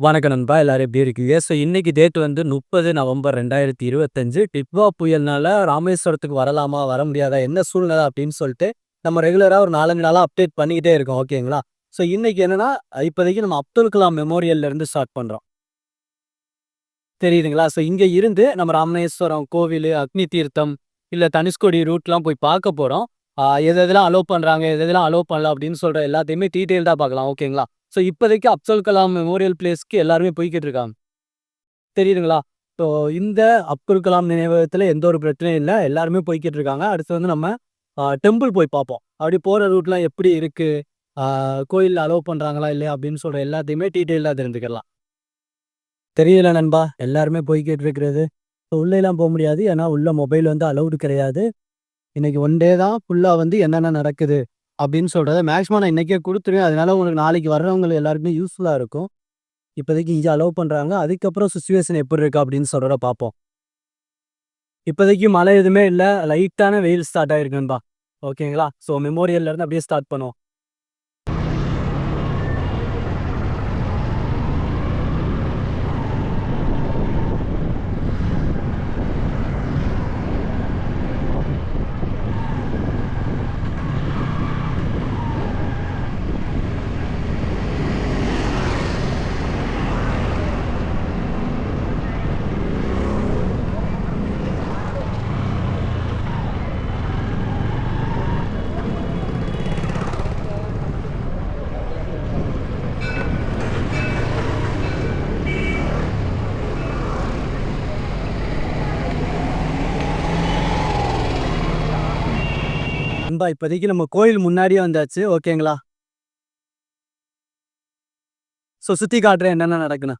வணக்கம் நண்பா எல்லாரும் எப்படி இருக்கீங்க? ஸோ இன்னைக்கு டேட் வந்து முப்பது நவம்பர் ரெண்டாயிரத்தி இருபத்தஞ்சு. டிட்வா புயல்னால ராமேஸ்வரத்துக்கு வரலாமா வர முடியாதா என்ன சூழ்நிலை அப்படின்னு சொல்லிட்டு நம்ம ரெகுலராக ஒரு நாலஞ்சு நாளாக அப்டேட் பண்ணிக்கிட்டே இருக்கோம் ஓகேங்களா ஸோ இன்னைக்கு என்னன்னா இப்போதைக்கு நம்ம அப்துல் கலாம் மெமோரியல்ல இருந்து ஸ்டார்ட் பண்ணுறோம் தெரியுதுங்களா? ஸோ இங்கே இருந்து நம்ம ராமேஸ்வரம் கோவில் அக்னி தீர்த்தம் இல்லை தனுஷ்கோடி ரூட்லாம் போய் பார்க்க போகிறோம் எது எதெல்லாம் அலோவ் பண்ணுறாங்க எது எதெல்லாம் அலோவ் பண்ணல அப்படின்னு சொல்கிற எல்லாத்தையுமே டீட்டெயில்டாக பார்க்கலாம் ஓகேங்களா ஸோ இப்போதைக்கு அப்துல் கலாம் மெமோரியல் பிளேஸ்க்கு எல்லாருமே போய்கிட்டு இருக்காங்க. தெரியுதுங்களா? ஸோ இந்த அப்துல் கலாம் நினைவகத்தில் எந்த ஒரு பிரச்சனையும் இல்லை. எல்லாருமே போய்கிட்டு இருக்காங்க. அடுத்து வந்து நம்ம டெம்பிள் போய் பார்ப்போம். அப்படி போகிற ரூட்லாம் எப்படி இருக்குது கோயிலில் அலோவ் பண்ணுறாங்களா இல்லையா? அப்படின்னு சொல்கிற எல்லாத்தையுமே டீட்டெயிலாக தெரிஞ்சுக்கலாம். தெரியல நண்பா. எல்லாருமே போய்கிட்டு இருக்கிறது. ஸோ உள்ளேலாம் போக முடியாது. ஏன்னா உள்ள மொபைல் வந்து அலௌடு கிடையாது. இன்றைக்கி ஒன் டே தான். ஃபுல்லாக வந்து என்னென்ன நடக்குது? அப்படின்னு சொல்கிறத மேக்ஸிமம் நான் இன்றைக்கே கொடுத்துருவேன். அதனால உங்களுக்கு நாளைக்கு வர்றவங்க எல்லாருக்குமே யூஸ்ஃபுல்லாக இருக்கும். இப்போதைக்கு இங்கே அலோவ் பண்ணுறாங்க அதுக்கப்புறம் சுச்சுவேஷன் எப்படி இருக்குது அப்படின்னு சொல்கிறத பார்ப்போம். இப்போதைக்கு மழை எதுவுமே இல்லை. லைட்டான வெயில் ஸ்டார்ட் ஆகிருக்குன்பா ஓகேங்களா ஸோ மெமோரியல்லேருந்து அப்படியே ஸ்டார்ட் பண்ணுவோம். நண்பா இப்போதைக்கு நம்ம கோயில் முன்னாடியே வந்தாச்சு. ஓகேங்களா? ஸோ சுற்றி காட்டுறேன் என்னென்ன நடக்குண்ணா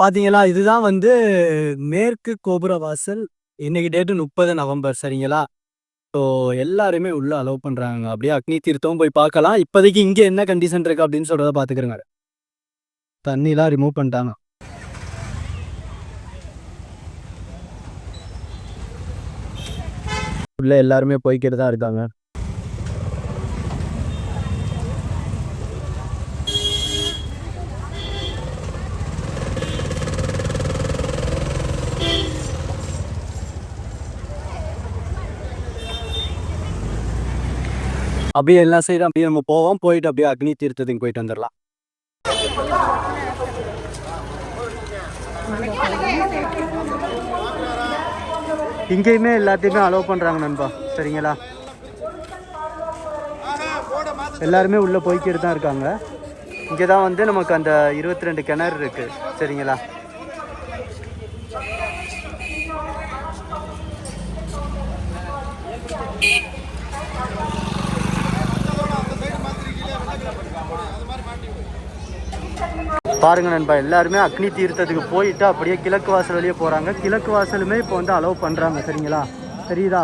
பார்த்தீங்களா? இதுதான் வந்து மேற்கு கோபுர வாசல். இன்னைக்கு டேட்டு முப்பது நவம்பர் சரிங்களா? ஸோ எல்லாருமே உள்ளே அலோவ் பண்ணுறாங்க அப்படியே அக்னி தீர்த்தம் போய் பார்க்கலாம். இப்போதைக்கு இங்கே என்ன கண்டிஷன் இருக்குது அப்படின்னு சொல்கிறத பார்த்துக்கிறேங்க. தண்ணிலாம் ரிமூவ் பண்ணிட்டாங்க. உள்ள எல்லாருமே போய்கிட்டு தான் இருக்காங்க. அப்படியே எல்லா சைடும் அப்படியே நம்ம போவோம். போயிட்டு அப்படியே அக்னி தீர்த்தத்துக்கு போயிட்டு வந்துடலாம் இங்கேயுமே எல்லாத்தையுமே அலோவ் பண்ணுறாங்க நண்பா. சரிங்களா? எல்லாருமே உள்ளே போய்க்கிட்டு தான் இருக்காங்க. இங்கே தான் வந்து நமக்கு அந்த இருபத்தி ரெண்டு கிணறு இருக்குது சரிங்களா? பாருங்க நண்பா எல்லாருமே அக்னி தீர்த்தத்துக்கு போயிட்டு அப்படியே கிழக்கு வாசல் வழியே போகிறாங்க கிழக்கு வாசலுமே இப்போ வந்து அலோவ் பண்ணுறாங்க சரிங்களா? தெரியுதா?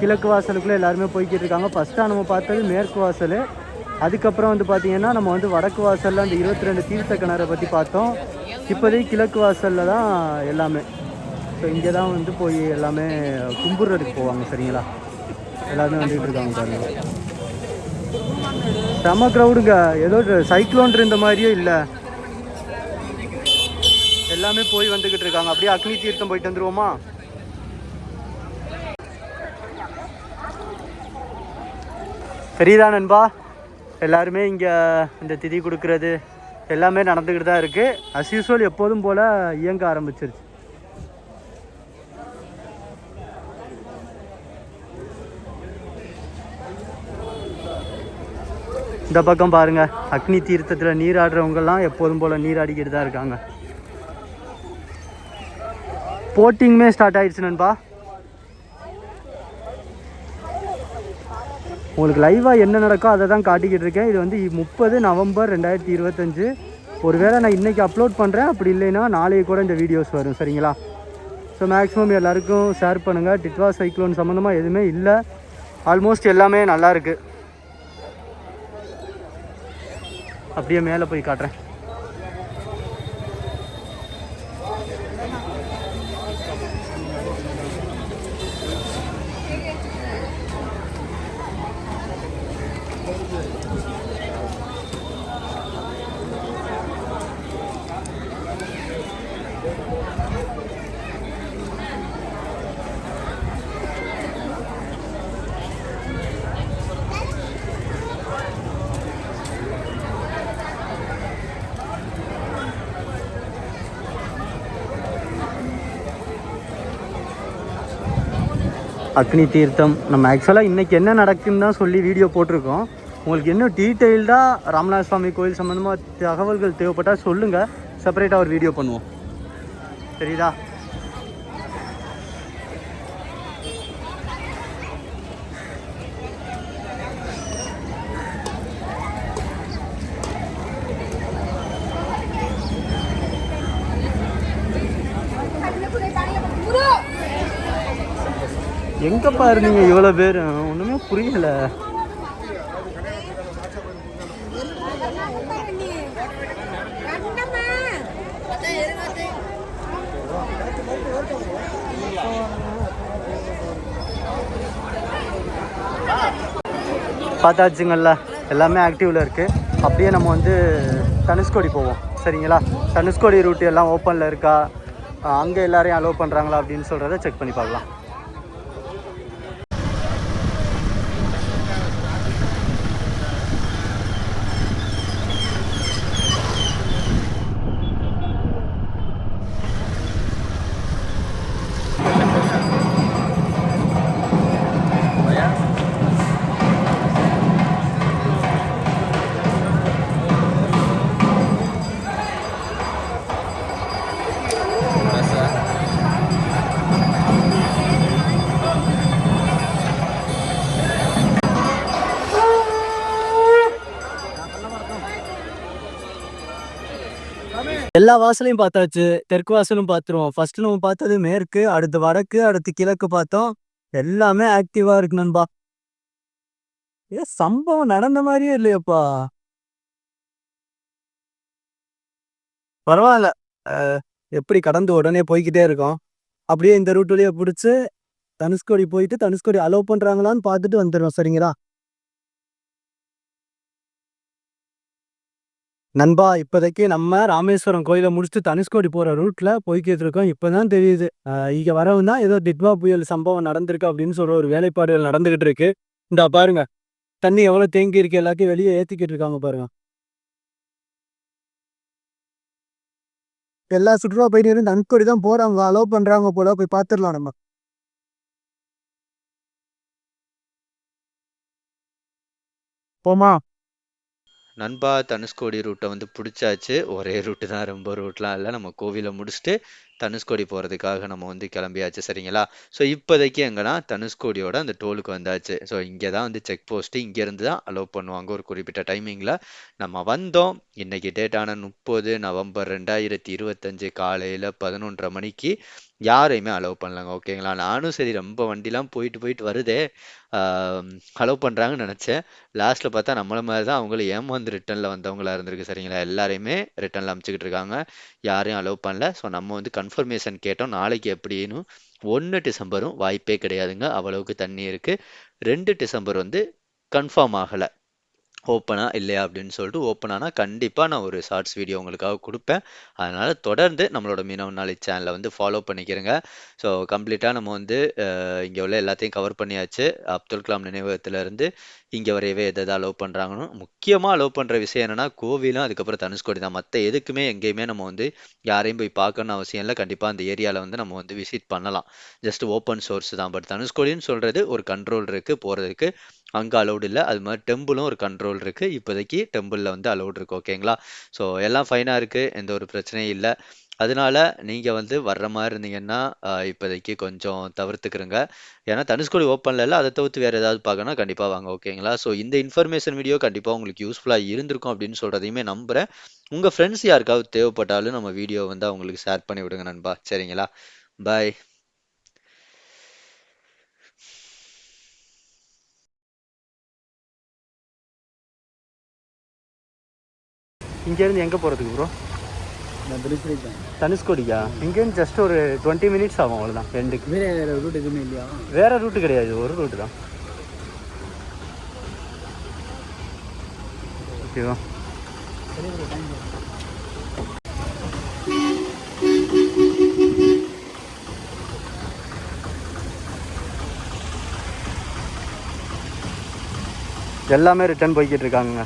கிழக்கு வாசலுக்குள்ளே எல்லாருமே போய்கிட்டு இருக்காங்க. ஃபஸ்ட்டாக நம்ம பார்த்தது மேற்கு வாசல். அதுக்கப்புறம் வந்து பார்த்தீங்கன்னா நம்ம வந்து வடக்கு வாசலில் அந்த இருபத்தி ரெண்டு தீர்த்த கிணறை பற்றி பார்த்தோம். இப்போதைக்கு கிழக்கு வாசலில் தான் எல்லாமே. ஸோ இங்கே தான் வந்து போய் எல்லாமே கும்புறதுக்கு போவாங்க சரிங்களா? எல்லாருமே வந்துட்டு இருக்காங்க பாருங்கள் செம க்ரௌடுங்க ஏதோ சைக்ளோன் இருந்த மாதிரியே இல்லை. எல்லாமே போய் வந்துக்கிட்டு இருக்காங்க. அப்படியே அக்னி தீர்த்தம் போயிட்டு வந்துருவோமா? தெரியுதா நண்பா. எல்லாருமே இங்கே இந்த திதி கொடுக்கறது எல்லாமே நடந்துக்கிட்டு தான் இருக்குது அஸ் யூஸ்வல் எப்போதும் போல் இயங்க ஆரம்பிச்சிருச்சு. இந்த பக்கம் பாருங்கள் அக்னி தீர்த்தத்தில் நீராடுறவங்கெல்லாம் எப்போதும் போல் நீராடிக்கிட்டு தான் இருக்காங்க. போட்டிங்குமே ஸ்டார்ட் ஆயிடுச்சு நண்பா. உங்களுக்கு லைவாக என்ன நடக்கோ அதை தான் காட்டிக்கிட்டு இருக்கேன். இது வந்து முப்பது நவம்பர் ரெண்டாயிரத்தி இருபத்தஞ்சு. ஒருவேளை நான் இன்றைக்கி அப்லோட் பண்ணுறேன் அப்படி இல்லைன்னா நாளைக்கு கூட இந்த வீடியோஸ் வரும் சரிங்களா? ஸோ மேக்ஸிமம் எல்லாருக்கும் ஷேர் பண்ணுங்கள் டிட்வா சைக்ளோன் சம்மந்தமாக எதுவுமே இல்லை. ஆல்மோஸ்ட் எல்லாமே நல்லா இருக்குது அப்படியே மேலே போய் காட்டுறேன். அக்னி தீர்த்தம். நம்ம ஆக்சுவலாக இன்றைக்கி என்ன நடக்குன்னு தான் சொல்லி வீடியோ போட்டிருக்கோம். உங்களுக்கு இன்னும் டீட்டெயில்டாக ராமநாத சுவாமி கோயில் சம்மந்தமாக தகவல்கள் தேவைப்பட்டால் சொல்லுங்கள் செப்பரேட்டாக ஒரு வீடியோ பண்ணுவோம். சரிதா? எங்கப்பா இருந்தீங்க இவ்வளோ பேர்? ஒன்றுமே புரியல. பார்த்தாச்சுங்கள்ல எல்லாமே ஆக்டிவில் இருக்குது அப்படியே நம்ம வந்து தனுஷ்கோடி போவோம். சரிங்களா? தனுஷ்கோடி ரூட்டு எல்லாம் ஓப்பனில் இருக்கா? அங்கே எல்லாரையும் அலோவ் பண்ணுறாங்களா அப்படின்னு சொல்கிறத செக் பண்ணி பார்க்கலாம். எல்லா வாசலையும் பார்த்தாச்சு. தெற்கு வாசலும் பார்த்துருவோம். ஃபர்ஸ்ட் நம்ம பார்த்தது மேற்கு அடுத்து வடக்கு அடுத்து கிழக்கு பார்த்தோம். எல்லாமே ஆக்டிவா இருக்கு நண்பா. ஏ சம்பவம் நடந்த மாதிரியே இல்லையப்பா. பரவாயில்ல. எப்படி கடந்து உடனே போய்கிட்டே இருக்கோம். அப்படியே இந்த ரூட்லயே பிடிச்சி தனுஷ்கோடி போயிட்டு தனுஷ்கோடி அலோவ் பண்றாங்களான்னு பார்த்துட்டு வந்துடுவோம் சரிங்களா? நண்பா இப்போதைக்கு நம்ம ராமேஸ்வரம் கோயிலை முடிச்சுட்டு தனுஷ்கோடி போகிற ரூட்டில் போய்கிட்டு இருக்கோம் இப்போ தான் தெரியுது இங்கே வரவும் தான் ஏதோ டிட்வா புயல் சம்பவம் நடந்திருக்கு அப்படின்னு சொல்கிற ஒரு வேலைப்பாடுகள் நடந்துக்கிட்டு இருக்கு. இந்தா பாருங்க. தண்ணி எவ்வளோ தேங்கி இருக்கு எல்லாத்தையும் வெளியே ஏற்றிக்கிட்டு இருக்காங்க பாருங்க. எல்லா சுற்றுலா பயணிகளும் தனுஷ்கோடி தான் போகிறாங்க அலோவ் பண்ணுறாங்க போல. போய் பார்த்துடலாம் நம்ம. போமா நண்பா தனுஷ்கோடி ரூட்டை வந்து பிடிச்சாச்சு. ஒரே ரூட்டு தான். ரொம்ப ரூட்லாம் இல்லை. நம்ம கோவிலை முடிச்சுட்டு தனுஷ்கோடி போகிறதுக்காக நம்ம வந்து கிளம்பியாச்சு சரிங்களா? ஸோ இப்போதைக்கு எங்கன்னா தனுஷ்கோடியோட அந்த டோலுக்கு வந்தாச்சு. ஸோ இங்கே தான் வந்து செக் போஸ்ட்டு இங்கேருந்து தான் அலோவ் பண்ணுவாங்க ஒரு குறிப்பிட்ட டைமிங்கில் நம்ம வந்தோம். இன்னைக்கு டேட்டான முப்பது நவம்பர் ரெண்டாயிரத்தி இருபத்தஞ்சு காலையில் பதினொன்றரை மணிக்கு யாரையுமே அலோவ் பண்ணலங்க ஓகேங்களா நானும் சரி ரொம்ப வண்டிலாம் போயிட்டு போயிட்டு வருதே. அலோவ் பண்ணுறாங்கன்னு நினச்சேன். லாஸ்ட்டில் பார்த்தா நம்மளை மாதிரி தான் அவங்களும் ஏமாந்து ரிட்டனில் வந்தவங்களா இருந்திருக்கு சரிங்களா? எல்லாரையுமே ரிட்டனில் அமைச்சிக்கிட்டு இருக்காங்க. யாரையும் அலோவ் பண்ணல. ஸோ நம்ம வந்து இன்ஃபர்மேஷன் கேட்டோம் நாளைக்கு எப்படின்னு. ஒன்று டிசம்பரும் வாய்ப்பே கிடையாதுங்க அவ்வளவுக்கு தண்ணி இருக்குது ரெண்டு டிசம்பர் வந்து கன்ஃபார்ம் ஆகலை. ஓப்பனா இல்லையா அப்படின்னு சொல்லிட்டு ஓப்பன் ஆனால் கண்டிப்பாக நான் ஒரு ஷார்ட்ஸ் வீடியோ உங்களுக்காக கொடுப்பேன். அதனால் தொடர்ந்து நம்மளோட மீனவ நாளை சேனலை வந்து ஃபாலோ பண்ணிக்கிறேங்க. ஸோ கம்ப்ளீட்டாக நம்ம வந்து இங்கே உள்ள எல்லாத்தையும் கவர் பண்ணியாச்சு. அப்துல் கலாம் நினைவகத்திலேருந்து இங்கே வரையவே எதை எதாவது அலோவ் பண்ணுறாங்கன்னு முக்கியமாக அலோவ் பண்ணுற விஷயம் என்னென்னா கோவிலும் அதுக்கப்புறம் தனுஷ்கோடி தான். மற்ற எதுக்குமே எங்கேயுமே நம்ம வந்து யாரையும் போய் பார்க்கணும்னு அவசியம் இல்லை. கண்டிப்பாக அந்த ஏரியாவில் வந்து நம்ம வந்து விசிட் பண்ணலாம். ஜஸ்ட் ஓப்பன் சோர்ஸ் தான். பட் தனுஷ்கோடின்னு சொல்கிறது ஒரு கண்ட்ரோல் இருக்குது போகிறதுக்கு அங்கே அலௌடு இல்லை. அது மாதிரி டெம்பிளும் ஒரு கண்ட்ரோல் இருக்குது இப்போதைக்கு டெம்பிளில் வந்து அலௌடு இருக்குது ஓகேங்களா ஸோ எல்லாம் ஃபைனாக இருக்குது எந்த ஒரு பிரச்சனையும் இல்லை. அதனால நீங்கள் வந்து வர்ற மாதிரி இருந்தீங்கன்னா இப்போதைக்கு கொஞ்சம் தவிர்த்துக்கிறங்க ஏன்னா தனுஷ்கோடி ஓப்பனில் இல்லை அதை தவிர்த்து வேறு ஏதாவது பார்க்கணும் கண்டிப்பாக வாங்க ஓகேங்களா? ஸோ இந்த இன்ஃபர்மேஷன் வீடியோ கண்டிப்பாக உங்களுக்கு யூஸ்ஃபுல்லாக இருந்திருக்கும் அப்படின்னு சொல்கிறதையுமே நம்புகிறேன் உங்கள் ஃப்ரெண்ட்ஸ் யாருக்காவது தேவைப்பட்டாலும் நம்ம வீடியோ வந்து அவங்களுக்கு ஷேர் பண்ணி விடுங்க நண்பா. சரிங்களா? பாய் இங்கேருந்து எங்கே போறதுக்கு ப்ரோ தனுஷ்கோடிக்கா இங்கேருந்து ஜஸ்ட் ஒரு டுவெண்ட்டி மினிட்ஸ் ஆகும் அவ்வளோதான் ரெண்டுக்கு வேற ரூட் எதுவுமே இல்லையா? வேற ரூட்டு கிடையாது ஒரு ரூட்டு தான். ஓகேவா எல்லாமே ரிட்டர்ன் போய்கிட்டு இருக்காங்க